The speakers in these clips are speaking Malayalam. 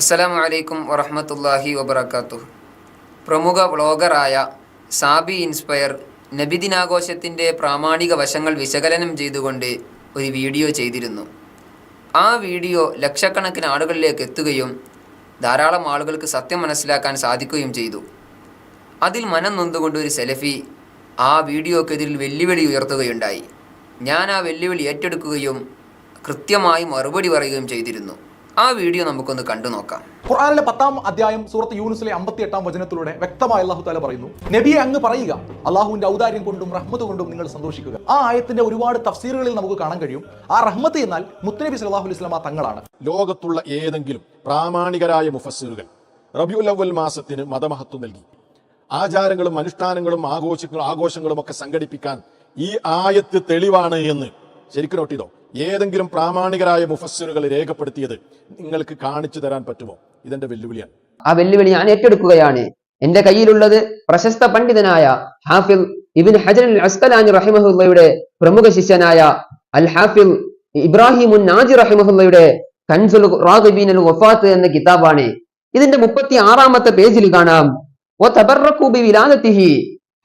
അസ്സലാമു അലൈക്കും വറഹമത്തല്ലാഹി വബർക്കാത്തു പ്രമുഖ വ്ളോഗറായ സാബി ഇൻസ്പയർ നബിദിനാഘോഷത്തിന്റെ പ്രാമാണിക വശങ്ങൾ വിശകലനം ചെയ്തുകൊണ്ട് ഒരു വീഡിയോ ചെയ്തിരുന്നു. ആ വീഡിയോ ലക്ഷക്കണക്കിന് ആളുകളിലേക്ക് എത്തുകയും ധാരാളം ആളുകൾക്ക് സത്യം മനസ്സിലാക്കാൻ സാധിക്കുകയും ചെയ്തു. അതിൽ മനം നൊന്തുകൊണ്ട് ഒരു സെലഫി ആ വീഡിയോക്കെതിരിൽ വെല്ലുവിളി ഉയർത്തുകയുണ്ടായി. ഞാൻ ആ വെല്ലുവിളി ഏറ്റെടുക്കുകയും കൃത്യമായി മറുപടി പറയുകയും ചെയ്തിരുന്നു. ആ വീഡിയോ നമുക്കൊന്ന് കണ്ടു നോക്കാം. ഖുർആനിലെ പത്താം അധ്യായം സൂറത്ത് യൂനുസിലെ അമ്പത്തി എട്ടാം വചനത്തിലൂടെ വ്യക്തമായി അള്ളാഹു താല പറയുന്നു. നബിയെ അങ്ങ് പറയുക അള്ളാഹുവിന്റെ ഔദാര്യം കൊണ്ടും റഹ്മത്ത് കൊണ്ടും നിങ്ങൾ സന്തോഷിക്കുക. ആ ആയത്തിന്റെ ഒരുപാട് തഫ്സീറുകളിൽ നമുക്ക് കാണാൻ കഴിയും. ആ റഹ്മത്ത് എന്നാൽ മുത്തനബി സലാഹു അലൈഹി സ്വലാമ തങ്ങളാണ്. ലോകത്തുള്ള ഏതെങ്കിലും പ്രാമാണികരായ മുഫസ്സിറുകൾ റബിയുൽ അവൽ മാസത്തിന് മതമഹത്വം നൽകി. ആചാരങ്ങളും അനുഷ്ഠാനങ്ങളും ആഘോഷങ്ങളും ആഘോഷങ്ങളും ഒക്കെ സംഘടിപ്പിക്കാൻ ഈ ആയത്ത് തെളിവാണ് എന്ന് ശരിക്കും നോട്ട് ചെയ്തോ? ഏതെങ്കിലും പ്രാമാണികരായ മുഫസ്സിറുകൾ രേഖപ്പെടുത്തിയത് നിങ്ങൾക്ക് കാണിച്ചു തരാൻ പറ്റുമോ? ഇതെന്റെ വെല്ലുവിളിയാണ്. ആ വെല്ലുവിളി ഞാൻ ഏറ്റെടുക്കുകയാണ്. എന്റെ കയ്യിലുള്ളത് പ്രശസ്ത പണ്ഡിതനായ ഹാഫിൽ ഇബിൻ ഹജൻ അസ്കലാനി റഹിമഹുല്ലയുടെ പ്രമുഖ ശിഷ്യനായ അൽ ഹാഫിൽ ഇബ്രാഹിമുൻ നാജി റഹിമഹുല്ലയുടെ കൻസുൽ റാഗിബീൻ അൽ വഫാത്ത് എന്ന കിതാബാണ്. ഇതിന്റെ മുപ്പത്തി ആറാമത്തെ പേജിൽ കാണാം.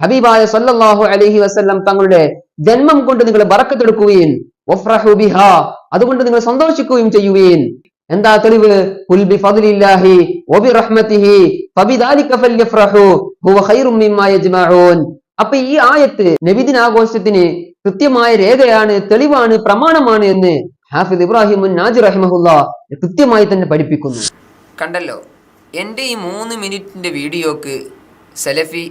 ഹബീബായ സല്ലാഹു അലഹി വസല്ലം തങ്ങളുടെ ജന്മം കൊണ്ട് നിങ്ങൾ ബറക്കത്തെടുക്കുകയും അതുകൊണ്ട് നിങ്ങൾ സന്തോഷിക്കുകയും ചെയ്യുകയും എന്താ തെളിവ്? "ഖുൽ ബിഫദ്ലില്ലാഹി വബിറഹ്മതിഹി ഫബിദാലിക ഫല്യഫ്രഹു ഹുവ ഖൈറും മിമ്മാ യജ്മഊൻ. അപ്പൊ ഈ ആയത്ത് നബിദിനാഘോഷത്തിന് കൃത്യമായ രേഖയാണ് തെളിവാണ് പ്രമാണമാണ് എന്ന് ഹാഫിദ് ഇബ്രാഹിം കൃത്യമായി തന്നെ പഠിപ്പിക്കുന്നു. കണ്ടല്ലോ എന്റെ ഈ മൂന്ന് മിനിറ്റിന്റെ വീഡിയോക്ക് സെലഫി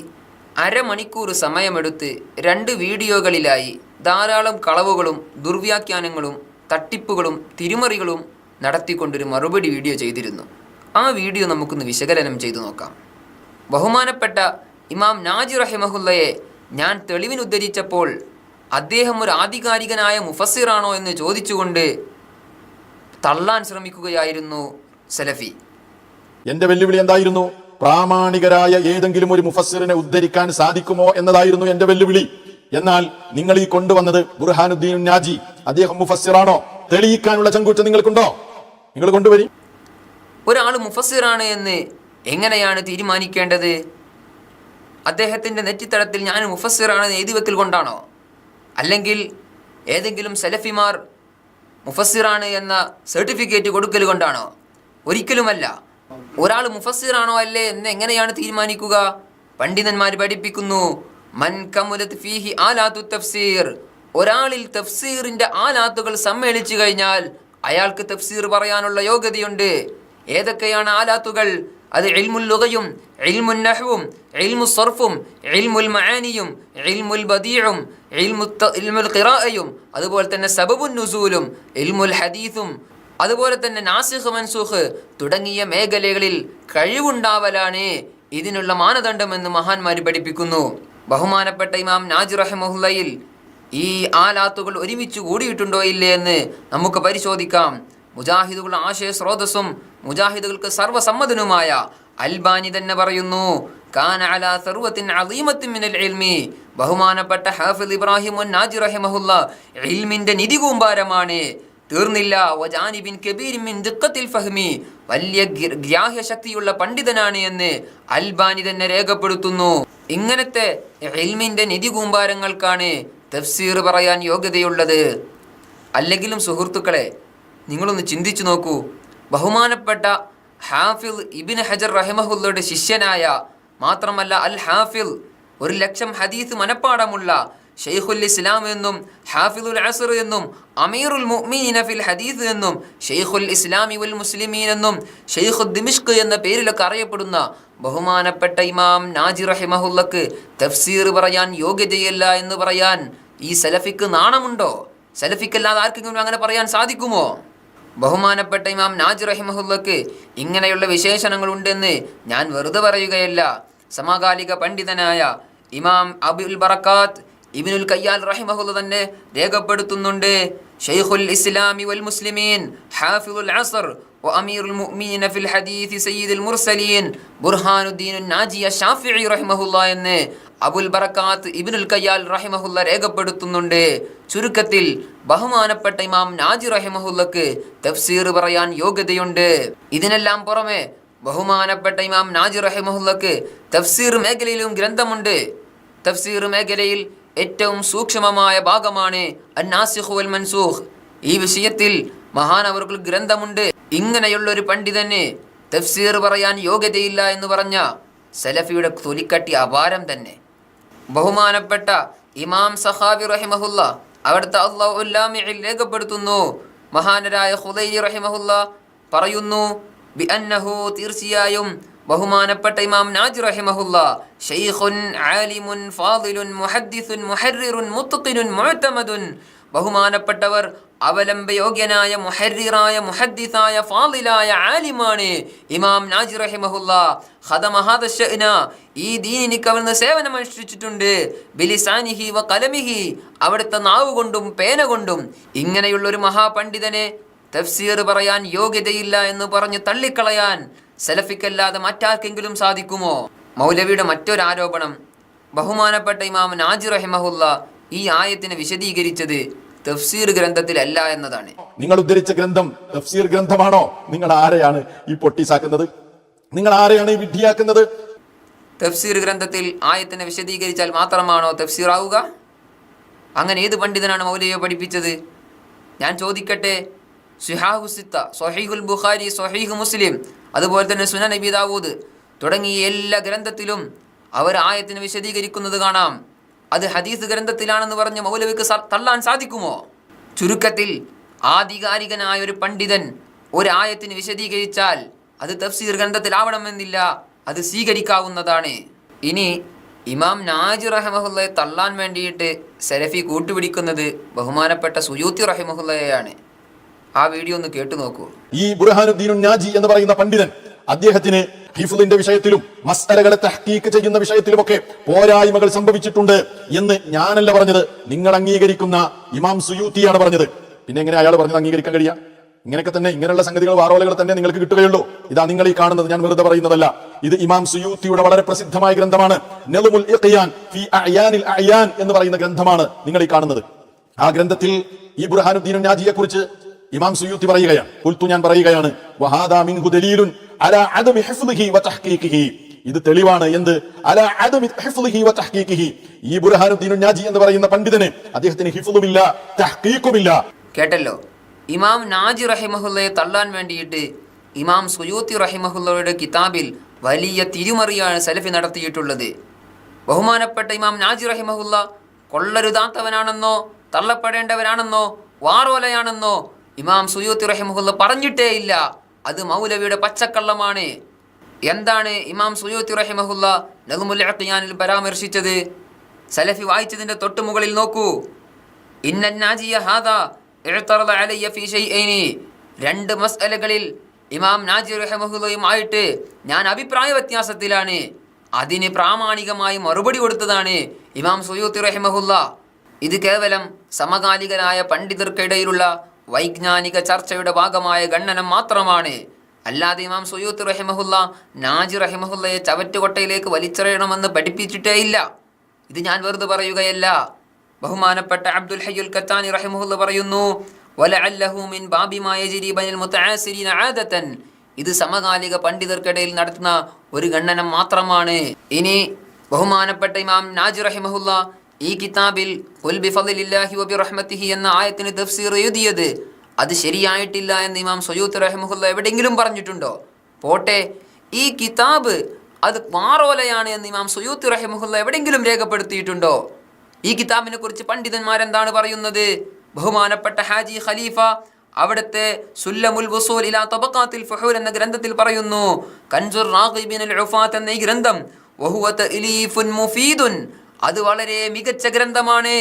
അരമണിക്കൂർ സമയമെടുത്ത് രണ്ട് വീഡിയോകളിലായി ധാരാളം കളവുകളും ദുർവ്യാഖ്യാനങ്ങളും തട്ടിപ്പുകളും തിരിമറികളും നടത്തിക്കൊണ്ടൊരു മറുപടി വീഡിയോ ചെയ്തിരുന്നു. ആ വീഡിയോ നമുക്കൊന്ന് വിശകലനം ചെയ്തു നോക്കാം. ബഹുമാനപ്പെട്ട ഇമാം നാജി റഹിമഹുല്ലയെ ഞാൻ തെളിവിനുദ്ധരിച്ചപ്പോൾ അദ്ദേഹം ഒരു ആധികാരികനായ മുഫസിറാണോ എന്ന് ചോദിച്ചുകൊണ്ട് തള്ളാൻ ശ്രമിക്കുകയായിരുന്നു സലഫി. എന്റെ വെല്ലുവിളി എന്തായിരുന്നു? പ്രാമാണികരായ ഏതെങ്കിലും ഒരു മുഫസ്സിറിനെ ഉദ്ധരിക്കാൻ സാധിക്കുമോ എന്നതായിരുന്നു എന്റെ വെല്ലുവിളി. എന്നാൽ നിങ്ങൾ ഈ കൊണ്ടുവന്നത് ബുർഹാനുദ്ദീൻ നാജി അദ്ദേഹം മുഫസ്സിറാണോ? തെളിയിക്കാനുള്ള ചങ്കൂറ്റം നിങ്ങൾക്കുണ്ടോ? നിങ്ങൾ കൊണ്ടുവരി. ഒരാൾ മുഫസ്സിറാണ് എന്ന് എങ്ങനെയാണ് തീരുമാനിക്കേണ്ടത്? അദ്ദേഹത്തിന്റെ നെറ്റിത്തടത്തിൽ ഞാൻ മുഫസ്സിറാണെന്ന് എഴുതി വെക്കൽ കൊണ്ടാണോ? അല്ലെങ്കിൽ ഏതെങ്കിലും സെലഫിമാർ മുഫസ്സിറാണ് എന്ന സർട്ടിഫിക്കറ്റ് കൊടുക്കൽ കൊണ്ടാണോ? ഒരിക്കലുമല്ല. ഒരാൾ മുഫസ്സിറാണോ അല്ലേ എന്ന് എങ്ങനെയാണ് തീരുമാനിക്കുക? പണ്ഡിതന്മാർ പഠിപ്പിക്കുന്നു മൻ കമുലത് ഫീഹി ആലാത്തു തഫ്സീർ. ഒരാളിൽ തഫ്സീറിന്റെ ആലാത്തുകൾ സമ്മേളിച്ചു കഴിഞ്ഞാൽ അയാൾക്ക് തഫ്സീർ പറയാനുള്ള യോഗ്യതയുണ്ട്. ഏതൊക്കെയാണ് ആലാത്തുകൾ? അത് എൽമുൽ ലുഗയും എൽമുൽ നഹ്വും എൽമു സർഫും എൽമുൽ മആനിയും എൽമുൽ ബദീഴും എൽമുൽ ഖിറായും അതുപോലെ തന്നെ സബബുൻ നുസൂലും എൽമുൽ ഹദീസും അതുപോലെ തന്നെ നാസിഖ് മൻസൂഖ് തുടങ്ങിയ മേഖലകളിൽ കഴിവുണ്ടാവലാണ് ഇതിനുള്ള മാനദണ്ഡമെന്ന് മഹാന്മാർ പഠിപ്പിക്കുന്നു. ബഹുമാനപ്പെട്ട ഇമാം നാജി റഹ്മുല്ലയിൽ ഈ ആലാത്തുകൾ ഒരുമിച്ച് കൂടിയിട്ടുണ്ടോ ഇല്ലേ എന്ന് നമുക്ക് പരിശോധിക്കാം. മുജാഹിദുകൾ ആശയ സ്രോതസ്സും മുജാഹിദുകൾക്ക് സർവസമ്മതനുമായ അൽബാനി തന്നെ പറയുന്നു കാന മിനൽ ഇൽമി. ബഹുമാനപ്പെട്ട ഹാഫിദ് ഇബ്രാഹിം നാജി റഹിമഹുല്ല നിധി കൂമ്പാരമാണ് തീർന്നില്ല. വജാനിബിൻ കബീരിൻ മിൻ ഫഹ്മി. വലിയ ഗ്ര- ഗ്രാഹ്യശക്തിയുള്ള പണ്ഡിതനാണ് എന്ന് അൽബാനി തന്നെ രേഖപ്പെടുത്തുന്നു. ഇങ്ങനത്തെ ഇൽമിന്റെ നിധി കൂമ്പാരങ്ങൾക്കാണ് തഫ്സീർ പറയാൻ യോഗ്യതയുള്ളത്. അല്ലെങ്കിലും സുഹൃത്തുക്കളെ നിങ്ങളൊന്ന് ചിന്തിച്ചു നോക്കൂ. ബഹുമാനപ്പെട്ട ഹാഫിൽ ഇബിൻ ഹജർ റഹിമഹുല്ലയുടെ ശിഷ്യനായ മാത്രമല്ല അൽ ഹാഫിൽ ഒരു ലക്ഷം ഹദീസ് മനപ്പാടമുള്ള ഷെയ്ഖുൽ ഇസ്ലാം എന്നും ഹാഫിദുൽ അസർ എന്നും അമീറുൽ മുഅ്മിനീന ഫിൽ ഹദീസ് എന്നും ഷെയ്ഖുൽ ഇസ്ലാമി വൽ മുസ്ലിമീൻ എന്നും ഷെയ്ഖു ദിമിഷ്ക് എന്ന പേരിലൊക്കെ അറിയപ്പെടുന്ന ബഹുമാനപ്പെട്ട ഇമാം നാജി റഹിമഹുല്ലക്ക് തഫ്സീർ പറയാൻ യോഗ്യതയല്ല എന്ന് പറയാൻ ഈ സലഫിക്ക് നാണമുണ്ടോ? സലഫിക്കല്ലാതെ ആർക്കെങ്കിലും അങ്ങനെ പറയാൻ സാധിക്കുമോ? ബഹുമാനപ്പെട്ട ഇമാം നാജി റഹിമഹുല്ലക്ക് ഇങ്ങനെയുള്ള വിശേഷണങ്ങൾ ഉണ്ടെന്ന് ഞാൻ വെറുതെ പറയുകയല്ല. സമകാലിക പണ്ഡിതനായ ഇമാം അബുൽ ബറക്കാത്ത് ഇബിനുൽ കയ്യാൽ റഹിമഹുല്ല തന്നെ രേഖപ്പെടുത്തുന്നുണ്ട് ഷെയ്ഖുൽ ഇസ്ലാമി വൽ മുസ്ലിമീൻ ഹാഫിദുൽ അസർ وأمير المؤمنين في الحديث سيد المرسلين برهان الدين الناجി ഷാഫിഈ റഹിമഹുല്ല എന്ന് അബുൽ ബറക്കാത്ത് ഇബ്നുൽ കയ്യാൽ റഹിമഹുല്ല രേഖപ്പെടുത്തുന്നുണ്ട് ചുരുക്കത്തിൽ ബഹുമാനപ്പെട്ട ഇമാം നാജി റഹിമഹുല്ലക്ക് തഫ്സീർ പറയാൻ യോഗ്യതയുണ്ട് ഇതിനെല്ലാം പുറമെ ബഹുമാനപ്പെട്ട ഇമാം നാജി റഹിമഹുല്ലക്ക് തഫ്സീർ മേഖലയിലും ഗ്രന്ഥമുണ്ട് തഫ്സീർ മേഖലയിൽ ഏറ്റവും സൂക്ഷ്മമായ ഭാഗമാണ് മൻസൂഖ്. ഈ വിഷയത്തിൽ മഹാനവർക്ക് ഗ്രന്ഥമുണ്ട്. ഇങ്ങനെയുള്ള ഒരു പണ്ഡിതന് തഫ്സീർ പറയാൻ യോഗ്യതയില്ല എന്ന് പറഞ്ഞ സലഫിയുടെ തൊലിക്കട്ടി അപാരം തന്നെ. ബഹുമാനപ്പെട്ട ഇമാം സഹാബി റഹിമഹുല്ല അവിടുത്തെ അള്ളാഹുല്ലാമിയിൽ രേഖപ്പെടുത്തുന്നു. മഹാനരായ ഹുദൈ റഹിമഹുല്ല പറയുന്നു തീർച്ചയായും ബഹുമാനപ്പെട്ട ഇമാം നാജി റഹിമഹുല്ല ഷെയ്ഖുൻ ആലിമുൻ ഫാദിലുൻ മുഹദ്ദിസുൻ മുഹർറിറുൻ മുത്തഖിനുൻ മുഅ്തമദുൻ ബഹുമാനപ്പെട്ടവർ അവലംബയോഗ്യനായ മുഹർറിറായ മുഹദ്ദിസായ ഫാദിലായ ആലിമാണ് ഇമാം നാജി റഹിമഹുല്ല. ശഅന ഈ ദീനിക്ക് അവിടുന്ന് സേവനം അനുഷ്ഠിച്ചിട്ടുണ്ട്. ബിലിസാനിഹി വ കലമിഹി അവിടുത്തെ നാവ് കൊണ്ടും പേന കൊണ്ടും. ഇങ്ങനെയുള്ള ഒരു മഹാപണ്ഡിതനെ തഫ്സീർ പറയാൻ യോഗ്യതയില്ല എന്ന് പറഞ്ഞ് തള്ളിക്കളയാൻ സലഫിക്കല്ലാതെ മറ്റാർക്കെങ്കിലും സാധിക്കുമോ? മൗലവിയുടെ മറ്റൊരാരോപണം. ബഹുമാനപ്പെട്ട ഇമാം നാജി റഹിമഹുല്ല ഈ ആയത്തിനെ വിശദീകരിച്ചത് തഫ്സീർ ഗ്രന്ഥത്തിലല്ല എന്നതാണ്. നിങ്ങൾ ഉദ്ധരിച്ച ഗ്രന്ഥം തഫ്സീർ ഗ്രന്ഥമാണോ? നിങ്ങൾ ആരെയാണ് ഈ പൊട്ടിസാക്കുന്നത്? നിങ്ങൾ ആരെയാണ് ഈ വിഡ്ഢിയാക്കുന്നത്? തഫ്സീർ ഗ്രന്ഥത്തിൽ ആയത്തിനെ വിശദീകരിച്ചാൽ മാത്രമാണോ തഫ്സീർ ആവുക അങ്ങനെ ഏത് പണ്ഡിതനാണ് മൗലവിയെ പഠിപ്പിച്ചത്? ഞാൻ ചോദിക്കട്ടെ സുഹാഹുസിത്ത സൊഹീഹുൽ ബുഖാരി സൊഹീഹ് മുസ്ലിം അതുപോലെ തന്നെ സുന നബി ദാവൂദ് തുടങ്ങിയ എല്ലാ ഗ്രന്ഥത്തിലും അവർ ആയത്തിനെ വിശദീകരിക്കുന്നത് കാണാം. അത് ഹദീസ് ഗ്രന്ഥത്തിലാണെന്ന് പറഞ്ഞ് മൗലവിക്ക് തള്ളാൻ സാധിക്കുമോ? ചുരുക്കത്തിൽ ആധികാരികനായ ഒരു പണ്ഡിതൻ ഒരു ആയത്തിന് വിശദീകരിച്ചാൽ അത് തഫ്സീർ ഗ്രന്ഥത്തിലാവണമെന്നില്ല അത് സ്വീകരിക്കാവുന്നതാണ്. ഇനി ഇമാം നാജി റഹമഹുല്ലയെ തള്ളാൻ വേണ്ടിയിട്ട് സെലഫി കൂട്ടുപിടിക്കുന്നത് ബഹുമാനപ്പെട്ട സുയൂത്തി റഹിമഹുല്ലയെയാണ് ആ വീഡിയോ ഒന്ന് കേട്ടു നോക്കൂ. ഈ ബുർഹാനുദ്ദീൻ നാജി എന്ന് പറയുന്ന പണ്ഡിതൻ അദ്ദേഹത്തിന് ഹിഫുദിന്റെ വിഷയത്തിലും മസ്തലകളെ തഹ്കീക്ക് ചെയ്യുന്ന വിഷയത്തിലുമൊക്കെ പോരായ്മകൾ സംഭവിച്ചിട്ടുണ്ട് എന്ന് ഞാനല്ല പറഞ്ഞത്. നിങ്ങൾ അംഗീകരിക്കുന്ന ഇമാം സുയൂത്തിയാണ് പറഞ്ഞത്. പിന്നെ എങ്ങനെ അയാൾ പറഞ്ഞത് അംഗീകരിക്കാൻ കഴിയാ? ഇങ്ങനെയൊക്കെ തന്നെ ഇങ്ങനെയുള്ള സംഗതികൾ വാറോലകൾ തന്നെ നിങ്ങൾക്ക് കിട്ടുകയുള്ളൂ. ഇതാ നിങ്ങൾ ഈ കാണുന്നത് ഞാൻ വെറുതെ പറയുന്നതല്ല. ഇത് ഇമാം സുയൂത്തിയുടെ വളരെ പ്രസിദ്ധമായ ഗ്രന്ഥമാണ്. ഫി എന്ന് പറയുന്ന ഗ്രന്ഥമാണ് നിങ്ങൾ ഈ കാണുന്നത്. ആ ഗ്രന്ഥത്തിൽ ഈ ബുർഹാനുദ്ദീൻ നാജിയെ കുറിച്ച് ഇമാം സുയൂത്തി പറയുകയാണ് കുൽത്തു ഞാൻ പറയുകയാണ് ഇത് തെളിവാണ് എന്ത്? ഈ ബുർഹാനുദ്ദീൻ നാജി എന്ന് പറയുന്ന പണ്ഡിതന് അദ്ദേഹത്തിന് ഹിഫ്ളുമില്ല തഹ്കീക്കുമില്ല കേട്ടല്ലോ? ഇമാം നാജി റഹിമഹുല്ലയെ തള്ളാൻ വേണ്ടിയിട്ട് ഇമാം സുയൂത്തി റഹിമഹുല്ലയുടെ കിതാബിൽ വലിയ തിരിമറിയാണ് സലഫി നടത്തിയിട്ടുള്ളത്. ബഹുമാനപ്പെട്ട ഇമാം നാജി റഹിമഹുല്ല കൊള്ളരുതാത്തവനാണെന്നോ തള്ളപ്പെടേണ്ടവനാണെന്നോ വാറോലയാണെന്നോ ഇമാം സുയൂത്തി റഹിമഹുല്ല പറഞ്ഞിട്ടേ ഇല്ല. അത് മൗലവിയുടെ പച്ചക്കള്ളമാണ്. എന്താണ് ഇമാം സുയൂത്തി റഹിമഹുല്ല നഗുമുൽ അഖ്യാനിൽ പരാമർശിച്ചത്? സലഫി വായിച്ചതിന്റെ തൊട്ടു മുകളിൽ നോക്കൂ. ഇന്നാജിയ അലയ്യ ഫീ രണ്ട് മസ്അലകളിൽ ഇമാം നാജി റഹ്മഹുല്ലയുമായിട്ട് ഞാൻ അഭിപ്രായ വ്യത്യാസത്തിലാണ്. അതിന് പ്രാമാണികമായി മറുപടി കൊടുത്തതാണ് ഇമാം സുയൂത്തി റഹിമഹുല്ല. ഇത് കേവലം സമകാലികരായ പണ്ഡിതർക്കിടയിലുള്ള വൈജ്ഞാനിക ചർച്ചയുടെ ഭാഗമായ ഗണ്ണനം മാത്രമാണ്. അല്ലാതെ ഇമാം സുയൂത്ത് റഹിമഹുല്ല നാജി റഹിമഹുല്ലയെ ചവറ്റുകൊട്ടയിലേക്ക് വലിച്ചെറിയണമെന്ന് പഠിപ്പിച്ചിട്ടേയില്ല ഇത് ഞാൻ വെറുതെ പറയുകയല്ല. ബഹുമാനപ്പെട്ട അബ്ദുൽ ഹയ്യുൽ കത്താനി റഹിമഹുല്ല പറയുന്നു മിൻ ഇത് സമകാലിക പണ്ഡിതർക്കിടയിൽ നടത്തുന്ന ഒരു ഗണ്ണനം മാത്രമാണ്. ഇനി ബഹുമാനപ്പെട്ട ഇമാം നാജി റഹിമഹുല്ല ഈ കിതാബിൽ എന്ന ആയത്തിന് തഫ്സീർ എഴുതിയത് അത് ശരിയായിട്ടില്ല എന്ന് ഇമാം സയ്യൂത്ത് റഹ്മുല്ല എവിടെയെങ്കിലും പറഞ്ഞിട്ടുണ്ടോ? പോട്ടെ. ഈ കിതാബ് അത് മാറോലയാണ് എന്ന് ഇമാം സുയൂത്ത് റഹ്മുല്ല എവിടെയെങ്കിലും രേഖപ്പെടുത്തിയിട്ടുണ്ടോ? ഈ കിതാബിനെ കുറിച്ച് പണ്ഡിതന്മാരെന്താണ് പറയുന്നത്? ബഹുമാനപ്പെട്ട ഹാജി ഖലീഫ അവിടുത്തെ സുല്ലമുൽ വസൂൽ ഇലാ തബഖാത്തിൽ ഫഹൂൽ എന്ന ഗ്രന്ഥത്തിൽ പറയുന്നു കൻസുർ ഉഫാത്ത് എന്ന ഈ ഗ്രന്ഥം മുഫീദുൻ അത് വളരെ മികച്ച ഗ്രന്ഥമാണ്.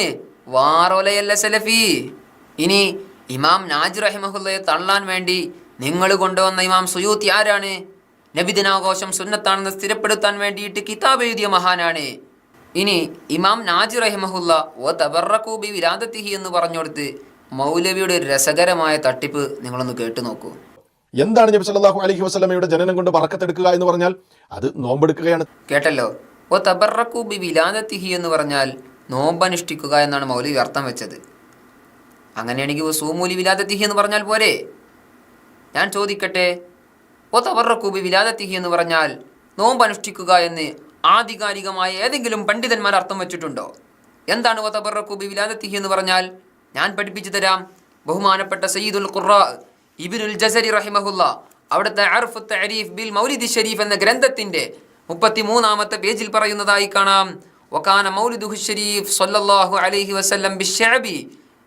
വാറോലയല്ല സലഫി. ഇനി ഇമാം നാജ് റഹിമഹുല്ലയെ തള്ളാൻ വേണ്ടി നിങ്ങൾ കൊണ്ടുവന്ന ഇമാം സുയൂത്തി ആരാണ്? നബിദിനാഘോഷം സുന്നത്താണെന്ന് സ്ഥിരപ്പെടുത്താൻ വേണ്ടിയിട്ട് കിതാബ് എഴുതിയ മഹാനാണ്. ഇനി ഇമാം നാജി റഹിമഹുല്ല ഓ തബറക്കൂബി വിരാതത്തിഹി എന്ന് പറഞ്ഞുകൊടുത്ത് മൗലവിയുടെ ഒരു രസകരമായ തട്ടിപ്പ് നിങ്ങളൊന്ന് കേട്ടു നോക്കൂ. എന്താണ് നബി സല്ലല്ലാഹു അലൈഹി വസല്ലമയുടെ ജനനം കൊണ്ട് പറക്കത്തെടുക്കുക എന്ന് പറഞ്ഞാൽ അത് നോമ്പെടുക്കുകയാണ്. കേട്ടല്ലോ. ഓ തബറക്കു ബി വിലാദത്തിഹി എന്ന് പറഞ്ഞാൽ നോമ്പനുഷ്ഠിക്കുക എന്നാണ് മൗലിക അർത്ഥം വെച്ചത്. അങ്ങനെയാണെങ്കിൽ സൂമൂലി വിലാദത്തിഹി എന്ന് പറഞ്ഞാൽ പോരെ? ഞാൻ ചോദിക്കട്ടെ ഓ തബറക്കു ബി വിലാദത്തിഹി എന്ന് പറഞ്ഞാൽ നോമ്പനുഷ്ഠിക്കുക എന്ന് ആധികാരികമായ ഏതെങ്കിലും പണ്ഡിതന്മാർ അർത്ഥം വെച്ചിട്ടുണ്ടോ? എന്താണ് ഓ തബറക്കു ബി വിലാദത്തിഹി എന്ന് പറഞ്ഞാൽ? ഞാൻ പഠിപ്പിച്ചു തരാം. ബഹുമാനപ്പെട്ട സയ്യിദുൽ ഖുറ ഇബിനുൽ ജസരി റഹിമഹുല്ല അവിടുത്തെ അർഫ് തരീഫ് ബിൽ മൗലിദ് ഷരീഫ് എന്ന ഗ്രന്ഥത്തിന്റെ മുപ്പത്തിമൂന്നാമത്തെ പേജിൽ പറയുന്നതായി കാണാം. വക്കാന മൗലിദുഹു ഷരീഫ് സല്ലല്ലാഹു അലൈഹി വസല്ലം ഷാബി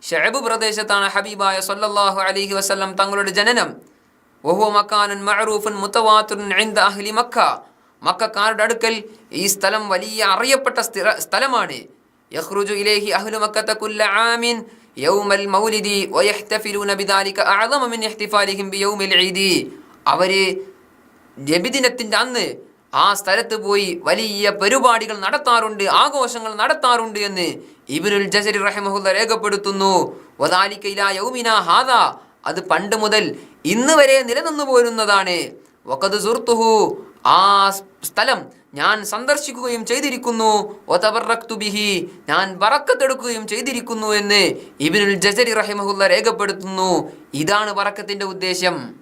ഷഅബ്. പ്രദേശത്താണ് ഹബീബായ സൊല്ലാഹു അലഹി വസ്ല്ലം തങ്ങളുടെ ജനനം. വഹുവ മക്കാനുൻ മഅറൂഫുൻ മുത്തവാത്തുൻ ഇൻദ അഹ്ലി മക്ക. മക്കാരുടെ അടുക്കൽ ഈ സ്ഥലം വലിയ അറിയപ്പെട്ട സ്ഥിര സ്ഥലമാണ്. യഹ്റുജു ഇലേഹി അഹ്ലു മക്കത്ത കുല്ല ആമിൻ യൗമൽ മൗലിദി വയഹ്തഫിലൂന ബിദാലിക അഅളമ മിൻ ഇഹ്തിഫാലിഹിം ബിയൗമിൽ ഈദി. അവർ നബിദിനത്തിന്റെ അന്ന് ആ സ്ഥലത്ത് പോയി വലിയ പരിപാടികൾ നടത്താറുണ്ട് ആഘോഷങ്ങൾ നടത്താറുണ്ട് എന്ന് ഇബിനുൽ ജസരി റഹ്മുല്ല രേഖപ്പെടുത്തുന്നു. വദാലിക ഇലാ യൗമിന ഹാദ. അത് പണ്ട് മുതൽ ഇന്ന് വരെ നിലനിന്നു പോരുന്നതാണ്. വഖദ് സുർത്തുഹു ആ സ്ഥലം ഞാൻ സന്ദർശിക്കുകയും ചെയ്തിരിക്കുന്നു. ഒതബർറക്തുബിഹി ഞാൻ വറക്കത്തെടുക്കുകയും ചെയ്തിരിക്കുന്നു എന്ന് ഇബിനുൽ ജസരി റഹിമഹുല്ല രേഖപ്പെടുത്തുന്നു. ഇതാണ് ബറക്കത്തിന്റെ ഉദ്ദേശം.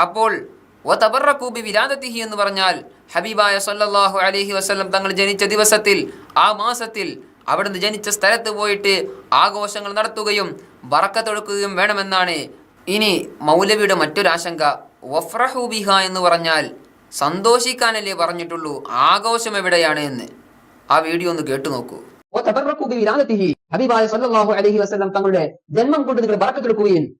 അപ്പോൾ ഒതബർറക്കൂബി വിരാതത്തിഹി എന്ന് പറഞ്ഞാൽ ഹബീബായ സല്ലല്ലാഹു അലഹി വസ്ലം തങ്ങൾ ജനിച്ച ദിവസത്തിൽ ആ മാസത്തിൽ അവിടുന്ന് ജനിച്ച സ്ഥലത്ത് പോയിട്ട് ആഘോഷങ്ങൾ നടത്തുകയും വറക്കത്തൊടുക്കുകയും വേണമെന്നാണ്. ഇനി മൗലവിയുടെ മറ്റൊരാശങ്ക ആശങ്ക ബിഹ എന്ന് പറഞ്ഞാൽ സന്തോഷിക്കാനല്ലേ പറഞ്ഞിട്ടുള്ളൂ ആഘോഷം എവിടെയാണ് എന്ന്. ആ വീഡിയോ ഒന്ന് കേട്ടു നോക്കൂ. തങ്ങളുടെ ജന്മം കൊണ്ട് നിങ്ങൾ വറക്കെടുക്കുകയും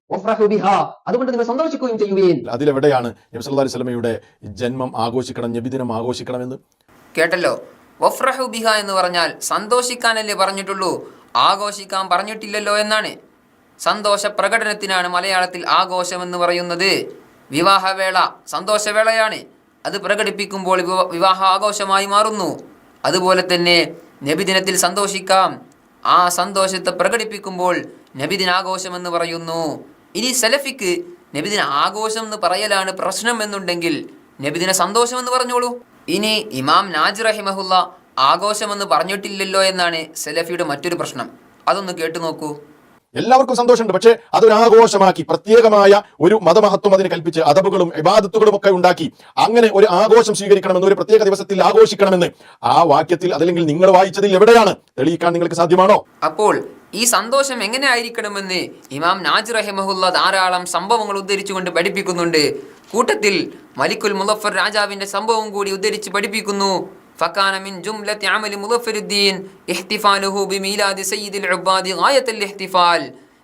അതുകൊണ്ട് നിങ്ങൾ സന്തോഷിക്കുകയും ചെയ്യുകയും. അതിലെവിടെയാണ് നബ്സല്ലാ സ്വലമയുടെ ജന്മം ആഘോഷിക്കണം നബിദിനം ആഘോഷിക്കണമെന്ന്? കേട്ടല്ലോ. വഫ്രഹു ബിഹ എന്ന് പറഞ്ഞാൽ സന്തോഷിക്കാനല്ലേ പറഞ്ഞിട്ടുള്ളൂ. ആഘോഷിക്കാൻ പറഞ്ഞിട്ടില്ലല്ലോ എന്നാണ്. സന്തോഷ പ്രകടനത്തിനാണ് മലയാളത്തിൽ ആഘോഷം എന്ന് പറയുന്നത്. വിവാഹവേള സന്തോഷവേളയാണ്. അത് പ്രകടിപ്പിക്കുമ്പോൾ വിവാഹ ആഘോഷമായി മാറുന്നു. അതുപോലെ തന്നെ നബിദിനത്തിൽ സന്തോഷിക്കാം. ആ സന്തോഷത്തെ പ്രകടിപ്പിക്കുമ്പോൾ നബിദിനാഘോഷം എന്ന് പറയുന്നു. ഇനി സലഫിക്ക് നബിദിന ആഘോഷം എന്ന് പറയലാണ് പ്രശ്നം എന്നുണ്ടെങ്കിൽ നബിദിന സന്തോഷം എന്ന് പറഞ്ഞോളൂ. ഇനി ഇമാം നാജ് റഹിമഹുല്ല ആഘോഷമെന്ന് പറഞ്ഞിട്ടില്ലല്ലോ എന്നാണ് സലഫിയുടെ മറ്റൊരു പ്രശ്നം. അതൊന്ന് കേട്ടു നോക്കൂ. എല്ലാവർക്കും സന്തോഷമുണ്ട്. പക്ഷേ അതൊരാഘോഷമാക്കി പ്രത്യേകമായ ഒരു മതമഹത്വം അതിന് കൽപ്പിച്ച് അതബുകളും ഇബാദത്തുകളും ഒക്കെ ഉണ്ടാക്കി അങ്ങനെ ഒരു ആഘോഷം സ്വീകരിക്കണമെന്ന് ഒരു പ്രത്യേക ദിവസത്തിൽ ആഘോഷിക്കണമെന്ന് ആ വാക്യത്തിൽ അതല്ലെങ്കിൽ നിങ്ങൾ വായിച്ചതിൽ എവിടെയാണ് തെളിയിക്കാൻ നിങ്ങൾക്ക് സാധ്യമാണോ? അപ്പോൾ ഈ സന്തോഷം എങ്ങനെ ആയിരിക്കണമെന്ന് ഇമാം നാജ് റഹിമഹുല്ല ധാരാളം സംഭവങ്ങൾ ഉദ്ധരിച്ചുകൊണ്ട് പഠിപ്പിക്കുന്നുണ്ട്. കൂട്ടത്തിൽ മലിക്കുൽ മുലഫർ രാജാവിന്റെ സംഭവം കൂടി ഉദ്ധരിച്ച് പഠിപ്പിക്കുന്നു. فكان من جملة عمل مظفر الدين احتفاله بميلاد سيد العباد غاية الاحتفال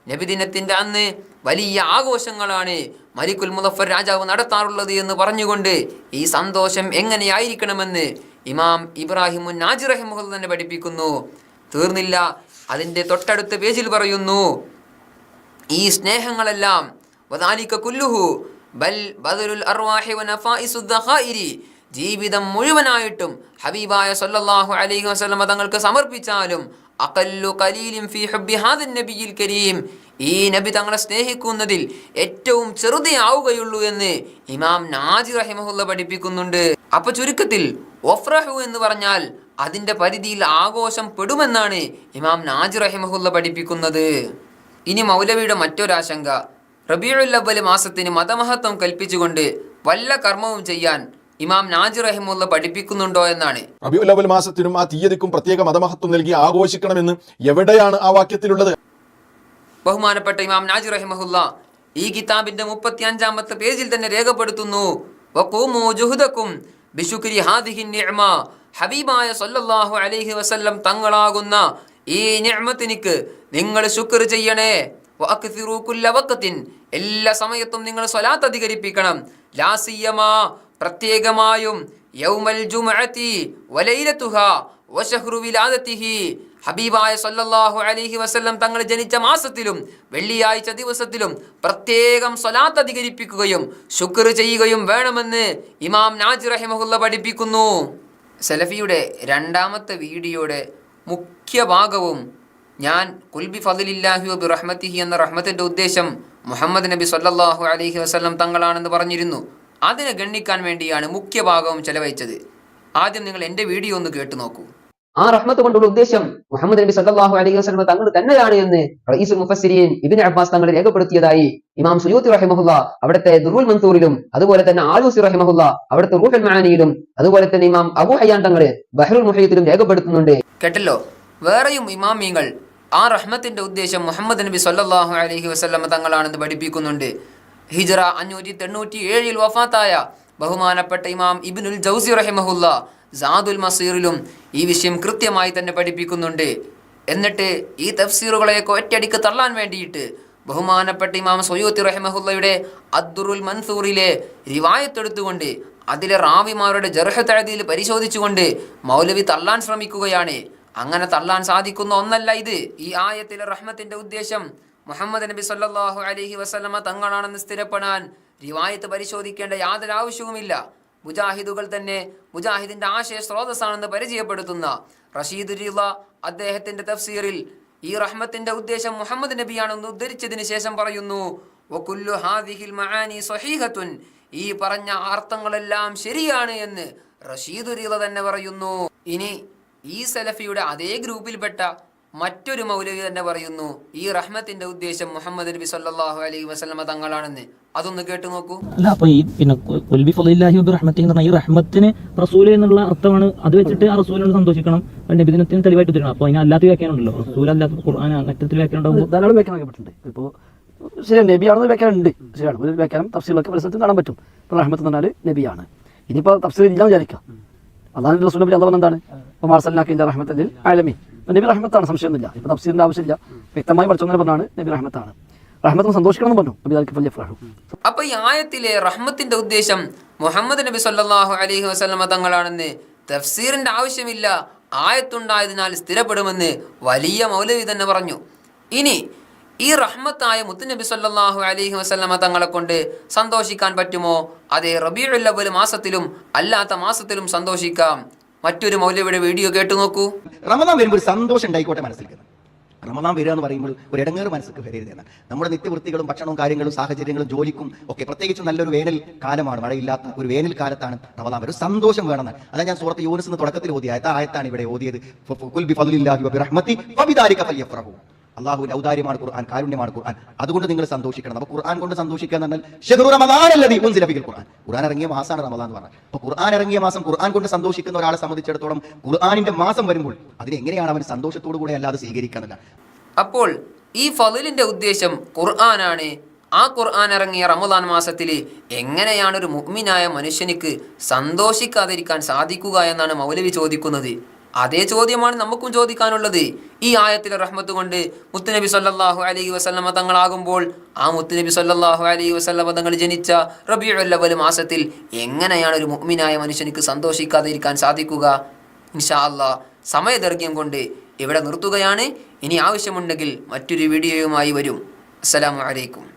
നബിദിനത്തിന്റെ അന്ന് വലിയ ആഘോഷങ്ങളാണ് മലിക്കുൽ മുലഫർ രാജാവ് നടത്താറുള്ളത് എന്ന് പറഞ്ഞുകൊണ്ട് ഈ സന്തോഷം എങ്ങനെയായിരിക്കണമെന്ന് ഇമാം ഇബ്രാഹിം നാജി റഹിമുൽ തന്നെ പഠിപ്പിക്കുന്നു തീർന്നില്ല അതിൻ്റെ തൊട്ടടുത്ത പേജിൽ പറയുന്നു ഈ സ്നേഹങ്ങളെല്ലാം വദാലിക കുല്ലുഹു ബൽ ബദലുൽ അർവാഹി വനഫായിസു ദഖായിരി ജീവിതം മുഴുവനായിട്ടും ഹബീബായ സല്ലല്ലാഹു അലൈഹി വസല്ലം തങ്ങൾക്ക് സമർപ്പിച്ചാലും അഖല്ലു ഖലീലിൻ ഫി ഹുബ്ബി ഹാദൻ നബിയിൽ കരീം. ഈ നബി തങ്ങളെ സ്നേഹിക്കുന്നതിൽ ഏറ്റവും ചെറുതേ ആവുകയുള്ളൂ എന്ന് ഇമാം നാജി റഹിമഹുല്ല പഠിപ്പിക്കുന്നുണ്ട്. അപ്പൊ ചുരുക്കത്തിൽ ഒഫ്രഹു എന്ന് പറഞ്ഞാൽ അതിന്റെ പരിധിയിൽ ആഘോഷം പെടുമെന്നാണ് ഇമാം നാജി റഹിമഹുല്ല പഠിപ്പിക്കുന്നത്. ഇനി മൗലവിയുടെ മറ്റൊരാശങ്ക. റബീഉൽ അവ്വൽ മാസത്തിന് മതമഹത്വം കൽപ്പിച്ചുകൊണ്ട് വല്ല കർമ്മവും ചെയ്യാൻ ഇമാം നാജി റഹിമുള്ള പഠിപ്പിക്കുന്നുണ്ടോ എന്നാണ്. റബിയുലവൽ മാസത്തിനും ആ തീയതിക്കും പ്രത്യേക മതമഹത്വം നൽകി ആഘോഷിക്കണമെന്ന് എവിടെയാണ് ആ വാക്യത്തിലുള്ളത്? ബഹുമാനപ്പെട്ട ഇമാം നാജി റഹിമഹുല്ല ഈ കിതാബിന്റെ മുപ്പത്തി അഞ്ചാമത്തെ പേജിൽ തന്നെ രേഖപ്പെടുത്തുന്നു. ഹബീബായ സല്ലല്ലാഹു അലൈഹി വസല്ലം തങ്ങളാകുന്ന ഈ നിഅമത്തിനിക്ക് നിങ്ങൾ ശുക്ർ ചെയ്യണേ. എല്ലാ സമയത്തും നിങ്ങൾ സ്വലാത്ത് അധികരിപ്പിക്കണം. ലാസിയമാ പ്രത്യേകമായും യൗമൽ ജുമഅത്തി വലൈലത്തുഹ വശഹ്റു വിലാദത്തിഹി ഹബീബായ സല്ലല്ലാഹു അലൈഹി വസല്ലം തങ്ങൾ ജനിച്ച മാസത്തിലും വെള്ളിയാഴ്ച ദിവസത്തിലും പ്രത്യേകം സ്വലാത്ത് അധികരിപ്പിക്കുകയും ശുക്ർ ചെയ്യുകയും വേണമെന്ന് ഇമാം നാജി റഹിമഹുല്ല പഠിപ്പിക്കുന്നു. സലഫിയുടെ രണ്ടാമത്തെ വീഡിയോയുടെ മുഖ്യ ഭാഗവും ഞാൻ കുൽബി ഫതിലില്ലാഹി വബി റഹ്മത്തിഹി എന്ന റഹ്മത്തിന്റെ ഉദ്ദേശം മുഹമ്മദ് നബി സല്ലല്ലാഹു അലൈഹി വസല്ലം തങ്ങളാണെന്ന് പറഞ്ഞിരുന്നു. അതിനെ ഗണ്ണിക്കാൻ വേണ്ടിയാണ് മുഖ്യ ഭാഗവും ചെലവഴിച്ചത്. ആദ്യം നിങ്ങൾ എന്റെ വീഡിയോ ഒന്ന് കേട്ടു നോക്കൂ. ആ റഹ്മത്ത് കൊണ്ടുള്ള ഉദ്ദേശം മുഹമ്മദ് നബി സല്ലല്ലാഹു അലൈഹി വസല്ലം തങ്ങൾ തന്നെയാണ് എന്ന് റഈസുൽ മുഫസ്സിരീൻ ഇബ്നു അബ്ബാസ് തങ്ങൾ രേഖപ്പെടുത്തിയതായി ഇമാം സുയൂത്തി റഹിമഹുല്ല അവിടുത്തെ ദുറുൽ മൻസൂറിലും അതുപോലെ തന്നെ ആലൂസി റഹിമഹുല്ല അവിടുത്തെ റൂഹുൽ മാനിയിലും അതുപോലെ തന്നെ ഇമാം അബൂ ഹയ്യാൻ തങ്ങൾ ബഹ്റുൽ മുഹയ്യത്തിലും രേഖപ്പെടുത്തുന്നുണ്ട്. കേട്ടല്ലോ? വേറെയും ഇമാമിങ്ങൾ ആ റഹ്മത്തിന്റെ ഉദ്ദേശം മുഹമ്മദ് നബി സല്ലല്ലാഹു അലൈഹി വസല്ലം തങ്ങളാണെന്ന് പഠിപ്പിക്കുന്നുണ്ട്. ഹിജറ അഞ്ഞൂറ്റി തൊണ്ണൂറ്റി ഏഴിൽ വഫാത്തായ ബഹുമാനപ്പെട്ട ഇമാം ഇബിനുൽ ജൗസി റഹിമഹുല്ല സാദുൽ മസീറിലും ഈ വിഷയം കൃത്യമായി തന്നെ പഠിപ്പിക്കുന്നുണ്ട്. എന്നിട്ട് ഈ തഫ്സീറുകളെയൊക്കെ ഒറ്റയടിക്ക് തള്ളാൻ വേണ്ടിയിട്ട് ബഹുമാനപ്പെട്ട ഇമാം സൊയ്യൂത്തി റഹിമഹുല്ലയുടെ അദ്ദുറുൽ മൻസൂറിലെ റിവായത്തെടുത്തുകൊണ്ട് അതിലെ റാവിമാരുടെ ജർഹത്തഴതിയിൽ പരിശോധിച്ചുകൊണ്ട് മൗലവി തള്ളാൻ ശ്രമിക്കുകയാണ്. അങ്ങനെ തള്ളാൻ സാധിക്കുന്ന ഒന്നല്ല ഇത്. ഈ ആയത്തിലെ റഹ്മത്തിന്റെ ഉദ്ദേശം മുഹമ്മദ് നബി സല്ലാഹു അലഹി വസ്ലമ തങ്ങളാണെന്ന് സ്ഥിരപ്പെടാൻ റിവായത്ത് പരിശോധിക്കേണ്ട യാതൊരു ആവശ്യവുമില്ല. മുജാഹിദുകൾ തന്നെ മുജാഹിദിന്റെ ആശയ സ്രോതസ്സാണെന്ന് പരിചയപ്പെടുത്തുന്ന റഷീദ് അദ്ദേഹത്തിന്റെ തഫ്സീറിൽ ഈ റഹ്മത്തിന്റെ ഉദ്ദേശം മുഹമ്മദ് നബിയാണെന്ന് ഉദ്ധരിച്ചതിന് ശേഷം പറയുന്നു വകുല്ലു ഹാദിഹിൽ മആനി സ്വഹീഹത്തുൻ. ഈ പറഞ്ഞ അർത്ഥങ്ങളെല്ലാം ശരിയാണ് എന്ന് റഷീദ് തന്നെ പറയുന്നു. ഇനി ഈ സലഫിയുടെ അതേ ഗ്രൂപ്പിൽപ്പെട്ട മറ്റൊരു മൗലവി തന്നെ പറയുന്നു ഈ റഹ്മത്തിന്റെ ഉദ്ദേശം മുഹമ്മദ് നബി സല്ലാഹു അലൈഹി വസ്ലമ തങ്ങളാണെന്ന്. അതൊന്ന് കേട്ടു നോക്കൂ. അല്ല അപ്പൊ ഈ പിന്നെ കൊൽബി ഫലില്ലാഹി റഹ്മത്തി എന്ന് പറഞ്ഞാൽ ഈ റഹ്മത്തിന് റസൂൽ എന്നുള്ള അർത്ഥമാണ്. അത് വെച്ചിട്ട് ആ റസൂലിനോട് സന്തോഷിക്കണം. നബിദിനത്തിന് തെളിവായിട്ട് തരണം അപ്പൊ അതിന് അല്ലാത്ത വ്യാഖ്യാനം ഉണ്ടല്ലോ റസൂൽ അല്ലാത്ത ഖുർആൻ മറ്റത്തിൽ വ്യാഖ്യാനം ഉണ്ടാകുമ്പോൾ ധാരാളം വ്യാഖ്യാനം ആക്കപ്പെട്ടിട്ടുണ്ട് ഇപ്പോൾ ശരിയാണ് നബിയാണെന്ന് വ്യാഖ്യാനം ഉണ്ട്. ശരിയാണ്. ഒരു വ്യാഖ്യാനം തഫ്സീലൊക്കെ പരിസരത്ത് കാണാൻ പറ്റും. ഇപ്പോൾ റഹ്മത്ത് എന്ന് പറഞ്ഞാൽ നബിയാണ്. ഇനിയിപ്പോൾ തഫ്സീൽ ഇല്ലാന്ന് വിചാരിക്കാം. അതാണ് റസൂൽ നബി അള്ളാഹ് എന്താണ്? ഇപ്പോൾ മാർസല്ലാക്കിന്റെ റഹ്മത്തിൽ ആലമി നബി റഹ്മത്താണ് സംശയമൊന്നുമില്ല. ഇപ്പോൾ തഫ്സീലിന്റെ ആവശ്യമില്ല. വ്യക്തമായി പഠിച്ചോങ്ങനെ പറഞ്ഞാണ് നബി റഹ്മത്താണ്. റഹ്മത്തിന് സന്തോഷിക്കണം പറഞ്ഞു. നബി ദാലിക്ക് വലിയ ഫ്രാഹു അപ്പൊ ഈ ആയത്തിലെ റഹ്മത്തിന്റെ ഉദ്ദേശം മുഹമ്മദ് നബി സല്ലാഹു അലൈഹി വസല്ലമ തങ്ങളാണെന്ന് തഫ്സീറിന്റെ ആവശ്യമില്ല ആയത്തുണ്ടായതിനാൽ സ്ഥിരപ്പെടുമെന്ന് വലിയ മൗലവി തന്നെ പറഞ്ഞു. ഇനി ഈ റഹ്മത്തായ മുത്തുനബി സല്ലാഹു അലൈഹി വസല്ലമ തങ്ങളെ കൊണ്ട് സന്തോഷിക്കാൻ പറ്റുമോ? അതെ ഒരു മാസത്തിലും അല്ലാത്ത മാസത്തിലും സന്തോഷിക്കാം. മറ്റൊരു മൗലവിയുടെ വീഡിയോ കേട്ടു നോക്കൂ. റമദാൻ വരുമ്പോൾ ഒരു സന്തോഷം ഉണ്ടായിക്കോട്ടെ മനസ്സിലേക്ക് റമദാൻ വരിക എന്ന് പറയുമ്പോൾ ഒരു ഇടങ്ങേറ് മനസ്സിലേക്ക് വരരുതെന്ന് നമ്മുടെ നിത്യവൃത്തികളും ഭക്ഷണവും കാര്യങ്ങളും സാഹചര്യങ്ങളും ജോലിക്കും ഒക്കെ പ്രത്യേകിച്ചും നല്ലൊരു വേനൽ കാലമാണ് മഴയില്ലാത്ത ഒരു വേനൽ കാലത്താണ് റമദാൻ ഒരു സന്തോഷം വേണമെന്ന് അതാണ് ഞാൻ സൂറത്ത് യൂനിസ് തുടക്കത്തിൽ ഓതിയ ആയത്ത ആയത്താണ് ഇവിടെ ഓതിയത്? അള്ളാഹുവിന്റെ ഔദാര്യമാണ് ഖുർആൻ കാരുണ്യമാണ് ഖുർആൻ. അതുകൊണ്ട് നിങ്ങൾ സന്തോഷിക്കണം. അപ്പൊ ഖുർആൻ കൊണ്ട് സന്തോഷിക്കുക എന്ന് പറഞ്ഞാൽ ഷഹ്റു ഖുർആൻ. ഖുർആൻ ഇറങ്ങിയ മാസമാണ് റമദാൻ എന്ന് പറഞ്ഞത് അപ്പൊ ഖുർആൻ ഇറങ്ങിയ മാസം ഖുർആൻ കൊണ്ട് സന്തോഷിക്കുന്ന ഒരാളെ സംബന്ധിച്ചിടത്തോളം ഖുർആനിന്റെ മാസം വരുമ്പോൾ അതിനെ എങ്ങനെയാണ് അവൻ സന്തോഷത്തോടു കൂടെ അല്ലാതെ സ്വീകരിക്കുന്നത് അപ്പോൾ ഈ ഫലിലിന്റെ ഉദ്ദേശം ഖുർആനാണ്. ആ ഖുർആൻ ഇറങ്ങിയ റമദാൻ മാസത്തിൽ എങ്ങനെയാണ് ഒരു മുഅ്മിനായ മനുഷ്യനിക്ക് സന്തോഷിക്കാതിരിക്കാൻ സാധിക്കുക എന്നാണ് മൗലവി ചോദിക്കുന്നത്. അതേ ചോദ്യമാണ് നമുക്കും ചോദിക്കാനുള്ളത്. ഈ ആയത്തിലെ റഹ്മത്ത് കൊണ്ട് മുത്തുനബി സല്ലാഹു അലൈഹി വസല്ലമ തങ്ങളാകുമ്പോൾ ആ മുത്തുനബി സല്ലാഹു അലൈഹി വസല്ലമ തങ്ങൾ ജനിച്ച റബീഉൽ അവ്വൽ മാസത്തിൽ എങ്ങനെയാണ് ഒരു മുഹ്മിനായ മനുഷ്യനിക്ക് സന്തോഷിക്കാതിരിക്കാൻ സാധിക്കുക? ഇൻഷാ അല്ലാ സമയദൈർഘ്യം കൊണ്ട് ഇവിടെ നിർത്തുകയാണ്. ഇനി ആവശ്യമുണ്ടെങ്കിൽ മറ്റൊരു വീഡിയോയുമായി വരും. അസ്സലാമു അലൈക്കും.